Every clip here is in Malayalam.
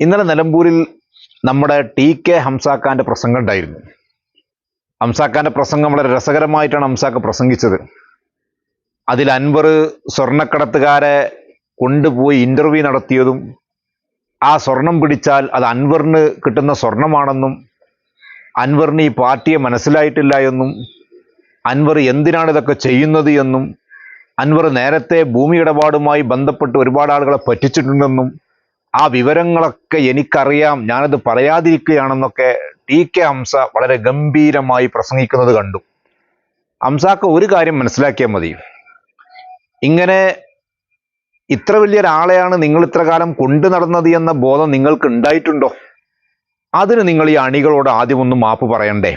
ഇന്നലെ നിലമ്പൂരിൽ നമ്മുടെ ടി കെ ഹംസാക്കാന്റെ പ്രസംഗം ഉണ്ടായിരുന്നു. ഹംസാക്കാന്റെ പ്രസംഗം വളരെ രസകരമായിട്ടാണ് ഹംസാക്ക പ്രസംഗിച്ചത്. അതിൽ അൻവർ സ്വർണക്കടത്തുകാരെ കൊണ്ടുപോയി ഇന്റർവ്യൂ നടത്തിയതും ആ സ്വർണം പിടിച്ചാൽ അത് അൻവറിന് കിട്ടുന്ന സ്വർണമാണെന്നും അൻവറിന് ഈ പാർട്ടിയെ മനസ്സിലായിട്ടില്ല എന്നും അൻവർ എന്തിനാണ് ഇതൊക്കെ ചെയ്യുന്നത് എന്നും അൻവർ നേരത്തെ ഭൂമി ഇടപാടുമായി ബന്ധപ്പെട്ട് ഒരുപാട് ആളുകളെ പറ്റിച്ചിട്ടുണ്ടെന്നും ആ വിവരങ്ങളൊക്കെ എനിക്കറിയാം. ഞാനത് പറയാതിരിക്കുകയാണെന്നൊക്കെ ടി കെ ഹംസ വളരെ ഗംഭീരമായി പ്രസംഗിക്കുന്നത് കണ്ടു. ഹംസാക്ക് ഒരു കാര്യം മനസ്സിലാക്കിയാൽ മതി. ഇങ്ങനെ ഇത്ര വലിയ വലിയൊരാളെയാണ് നിങ്ങൾ ഇത്ര കാലം കൊണ്ടു നടന്നത് എന്ന ബോധം നിങ്ങൾക്ക് ഉണ്ടായിട്ടുണ്ടോ? അതിന് നിങ്ങൾ ഈ അണികളോട് ആദ്യം ഒന്ന് മാപ്പ് പറയണ്ടേ.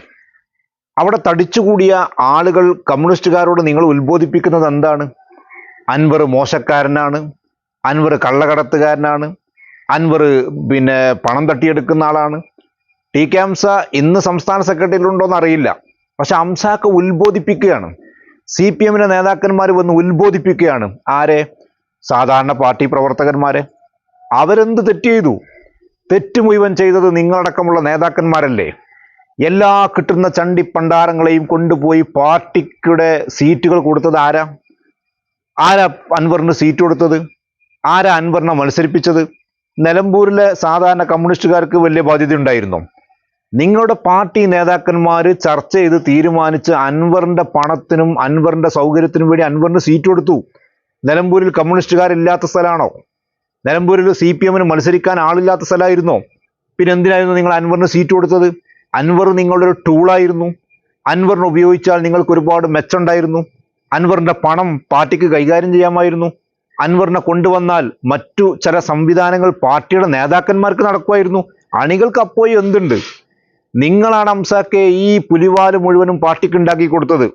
അവിടെ തടിച്ചുകൂടിയ ആളുകൾ കമ്മ്യൂണിസ്റ്റുകാരോട് നിങ്ങൾ ഉത്ബോധിപ്പിക്കുന്നത് എന്താണ്? അൻവർ മോശക്കാരനാണ്. അൻവർ കള്ളക്കടത്തുകാരനാണ്. അൻവർ പിന്നെ പണം തട്ടിയെടുക്കുന്ന ആളാണ്. ടി കെ ഹംസ ഇന്ന് സംസ്ഥാന സെക്രട്ടറിയിലുണ്ടോന്ന് അറിയില്ല. പക്ഷെ ഹംസാക്ക് ഉത്ബോധിപ്പിക്കുകയാണ്. സി പി എമ്മിന്റെ നേതാക്കന്മാർ വന്ന് ഉത്ബോധിപ്പിക്കുകയാണ്. ആരെ? സാധാരണ പാർട്ടി പ്രവർത്തകന്മാരെ. അവരെന്ത് തെറ്റ് ചെയ്തു? തെറ്റ് മുഴുവൻ ചെയ്തത് നിങ്ങളടക്കമുള്ള നേതാക്കന്മാരല്ലേ? എല്ലാ കിട്ടുന്ന ചണ്ടി പണ്ടാരങ്ങളെയും കൊണ്ടുപോയി പാർട്ടിക്കുടെ സീറ്റുകൾ കൊടുത്തത് ആരാ? ആരാ അൻവറിന് സീറ്റ് കൊടുത്തത്? ആരാ അൻവറിനെ മത്സരിപ്പിച്ചത്? നിലമ്പൂരിലെ സാധാരണ കമ്മ്യൂണിസ്റ്റുകാർക്ക് വലിയ ബാധ്യത ഉണ്ടായിരുന്നു. നിങ്ങളുടെ പാർട്ടി നേതാക്കന്മാർ ചർച്ച ചെയ്ത് തീരുമാനിച്ച് അൻവറിന്റെ പണത്തിനും അൻവറിന്റെ സൗകര്യത്തിനും വേണ്ടി അൻവറിന് സീറ്റ് കൊടുത്തു. നിലമ്പൂരിൽ കമ്മ്യൂണിസ്റ്റുകാരില്ലാത്ത സ്ഥലമാണോ നിലമ്പൂരിൽ സി പി എമ്മിന് മത്സരിക്കാൻ ആളില്ലാത്ത സ്ഥലമായിരുന്നോ? പിന്നെ എന്തിനായിരുന്നു നിങ്ങൾ അൻവറിന് സീറ്റ് കൊടുത്തത്? അൻവർ നിങ്ങളുടെ ഒരു ടൂളായിരുന്നു അൻവറിനെ ഉപയോഗിച്ചാൽ നിങ്ങൾക്ക് ഒരുപാട് മെച്ചമുണ്ടായിരുന്നു അൻവറിന്റെ പണം പാർട്ടിക്ക് കൈകാര്യം ചെയ്യാമായിരുന്നു. അൻവറിനെ കൊണ്ടുവന്നാൽ മറ്റു ചില സംവിധാനങ്ങൾ പാർട്ടിയുടെ നേതാക്കന്മാർക്ക് നടക്കുമായിരുന്നു. അണികൾക്ക് അപ്പോയി എന്തുണ്ട്? നിങ്ങളാണ് അംസാക്കെ ഈ പുലിവാൽ മുഴുവനും പാർട്ടിക്ക് ഉണ്ടാക്കി കൊടുത്തത്.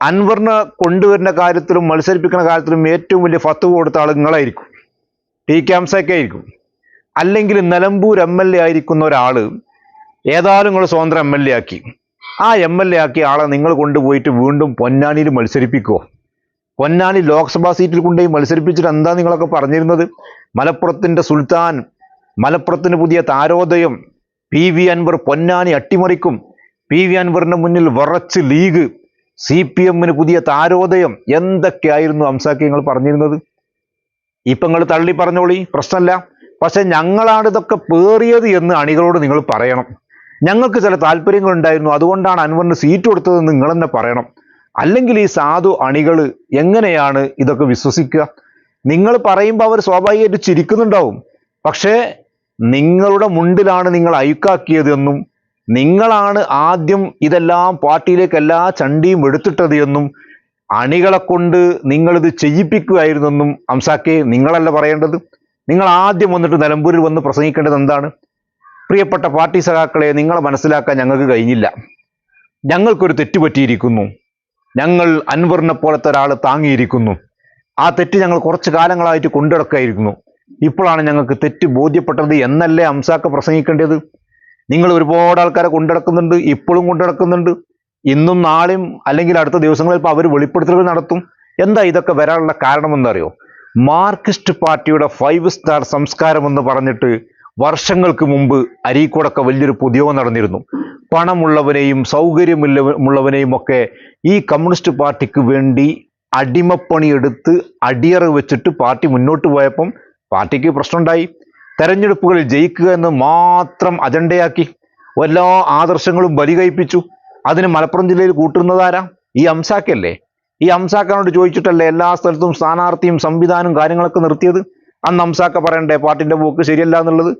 അൻവറിനെ കൊണ്ടുവരുന്ന കാര്യത്തിലും മത്സരിപ്പിക്കുന്ന കാര്യത്തിലും ഏറ്റവും വലിയ ഫത്ത് കൊടുത്ത ആൾ നിങ്ങളായിരിക്കും. ടി കെ അംസാക്കെ ആയിരിക്കും. അല്ലെങ്കിൽ നിലമ്പൂർ എം എൽ എ ആയിരിക്കുന്ന ഒരാൾ ഏതായാലും നിങ്ങൾ സ്വതന്ത്രം എം എൽ എ ആക്കി. ആ എം എൽ എ ആക്കിയ ആളെ നിങ്ങൾ കൊണ്ടുപോയിട്ട് വീണ്ടും പൊന്നാനിയിൽ മത്സരിപ്പിക്കുമോ പൊന്നാനി ലോക്സഭാ സീറ്റിൽ കൊണ്ടുപോയി മത്സരിപ്പിച്ചിട്ട് എന്താ നിങ്ങളൊക്കെ പറഞ്ഞിരുന്നത്? മലപ്പുറത്തിന്റെ സുൽത്താൻ മലപ്പുറത്തിന് പുതിയ താരോദയം പി വി അൻവർ പൊന്നാനി അട്ടിമറിക്കും പി വി അൻവറിന് മുന്നിൽ വറച്ച് ലീഗ് സി പി എമ്മിന് പുതിയ താരോദയം. എന്തൊക്കെയായിരുന്നു അംസാക്കി നിങ്ങൾ പറഞ്ഞിരുന്നത്? ഇപ്പൊ നിങ്ങൾ തള്ളി പറഞ്ഞോളി പ്രശ്നമല്ല. പക്ഷെ ഞങ്ങളാണ് ഇതൊക്കെ പേറിയത് എന്ന് അണികളോട് നിങ്ങൾ പറയണം. ഞങ്ങൾക്ക് ചില താല്പര്യങ്ങൾ ഉണ്ടായിരുന്നു അതുകൊണ്ടാണ് അൻവറിന് സീറ്റ് കൊടുത്തതെന്ന് നിങ്ങൾ തന്നെ പറയണം. അല്ലെങ്കിൽ ഈ സാധു അണികൾ എങ്ങനെയാണ് ഇതൊക്കെ വിശ്വസിക്കുക? നിങ്ങൾ പറയുമ്പോൾ അവർ സ്വാഭാവികമായിട്ട് ചിരിക്കുന്നുണ്ടാവും. പക്ഷേ നിങ്ങളുടെ മുണ്ടിലാണ് നിങ്ങൾ അയുക്കാക്കിയത് എന്നും നിങ്ങളാണ് ആദ്യം ഇതെല്ലാം പാർട്ടിയിലേക്ക് എല്ലാ ചണ്ടിയും എടുത്തിട്ടത് എന്നും അണികളെ കൊണ്ട് നിങ്ങളിത് ചെയ്യിപ്പിക്കുകയായിരുന്നെന്നും അംസാക്കെ നിങ്ങളല്ല പറയേണ്ടത്. നിങ്ങൾ ആദ്യം വന്നിട്ട് നിലമ്പൂരിൽ വന്ന് പ്രസംഗിക്കേണ്ടത് എന്താണ്? പ്രിയപ്പെട്ട പാർട്ടി സഖാക്കളെ നിങ്ങളെ മനസ്സിലാക്കാൻ ഞങ്ങൾക്ക് കഴിഞ്ഞില്ല. ഞങ്ങൾക്കൊരു തെറ്റ് പറ്റിയിരിക്കുന്നു. ഞങ്ങൾ അൻവറിനെ പോലത്തെ ഒരാൾ താങ്ങിയിരിക്കുന്നു. ആ തെറ്റ് ഞങ്ങൾ കുറച്ച് കാലങ്ങളായിട്ട് കൊണ്ടിടക്കായിരിക്കുന്നു ഇപ്പോഴാണ് ഞങ്ങൾക്ക് തെറ്റ് ബോധ്യപ്പെട്ടത് എന്നല്ലേ അംസാക്ക പ്രസംഗിക്കേണ്ടത്? നിങ്ങൾ ഒരുപാട് ആൾക്കാരെ കൊണ്ടുനടക്കുന്നുണ്ട് ഇപ്പോഴും കൊണ്ടുനടക്കുന്നുണ്ട്. ഇന്നും നാളെയും അല്ലെങ്കിൽ അടുത്ത ദിവസങ്ങളിൽ ഇപ്പോൾ അവർ വെളിപ്പെടുത്തലുകൾ നടത്തും. എന്താ ഇതൊക്കെ വരാനുള്ള കാരണമെന്നറിയോ? മാർക്സിസ്റ്റ് പാർട്ടിയുടെ ഫൈവ് സ്റ്റാർ സംസ്കാരം എന്ന് പറഞ്ഞിട്ട് വർഷങ്ങൾക്ക് മുമ്പ് അരീക്കോടൊക്കെ വലിയൊരു പുതിയോ നടന്നിരുന്നു. പണമുള്ളവനെയും സൗകര്യമുള്ളവനെയും ഒക്കെ ഈ കമ്മ്യൂണിസ്റ്റ് പാർട്ടിക്ക് വേണ്ടി അടിമപ്പണിയെടുത്ത് അടിയറ വെച്ചിട്ട് പാർട്ടി മുന്നോട്ട് പോയപ്പം പാർട്ടിക്ക് പ്രശ്നമുണ്ടായി. തെരഞ്ഞെടുപ്പുകളിൽ ജയിക്കുക എന്ന് മാത്രം അജണ്ടയാക്കി. എല്ലാ ആദർശങ്ങളും ബലി ബലികയിപ്പിച്ചു അതിന് മലപ്പുറം ജില്ലയിൽ കൂട്ടുന്നതാരാ ഈ അംസാക്കല്ലേ ഈ അംസാക്കനോട് ചോദിച്ചിട്ടല്ലേ എല്ലാ സ്ഥലത്തും സ്ഥാനാർത്ഥിയും സംവിധാനവും കാര്യങ്ങളൊക്കെ നിർത്തിയത്? അന്ന് അംസാക്ക പറയണ്ടേ പാർട്ടിന്റെ പോക്ക് ശരിയല്ല എന്നുള്ളത്?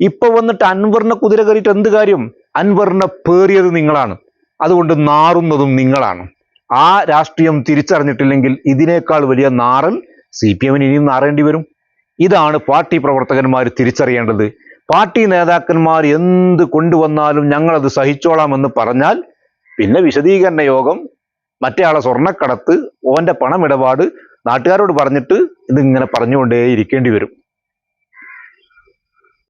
ഇപ്പൊ വന്നിട്ട് അൻവറിനെ കുതിര കയറിയിട്ട് എന്ത് കാര്യം? അൻവറിനെ പേറിയത് നിങ്ങളാണ്. അതുകൊണ്ട് നാറുന്നതും നിങ്ങളാണ്. ആ രാഷ്ട്രീയം തിരിച്ചറിഞ്ഞിട്ടില്ലെങ്കിൽ ഇതിനേക്കാൾ വലിയ നാറൽ സി പി എമ്മിന് ഇനിയും നാറേണ്ടി വരും. ഇതാണ് പാർട്ടി പ്രവർത്തകന്മാർ തിരിച്ചറിയേണ്ടത്. പാർട്ടി നേതാക്കന്മാർ എന്ത് കൊണ്ടുവന്നാലും ഞങ്ങളത് സഹിച്ചോളാമെന്ന് പറഞ്ഞാൽ പിന്നെ വിശദീകരണ യോഗം മറ്റേ ആളെ സ്വർണക്കടത്ത് ഓന്റെ പണമിടപാട് നാട്ടുകാരോട് പറഞ്ഞിട്ട് ഇതിങ്ങനെ പറഞ്ഞുകൊണ്ടേ ഇരിക്കേണ്ടി വരും.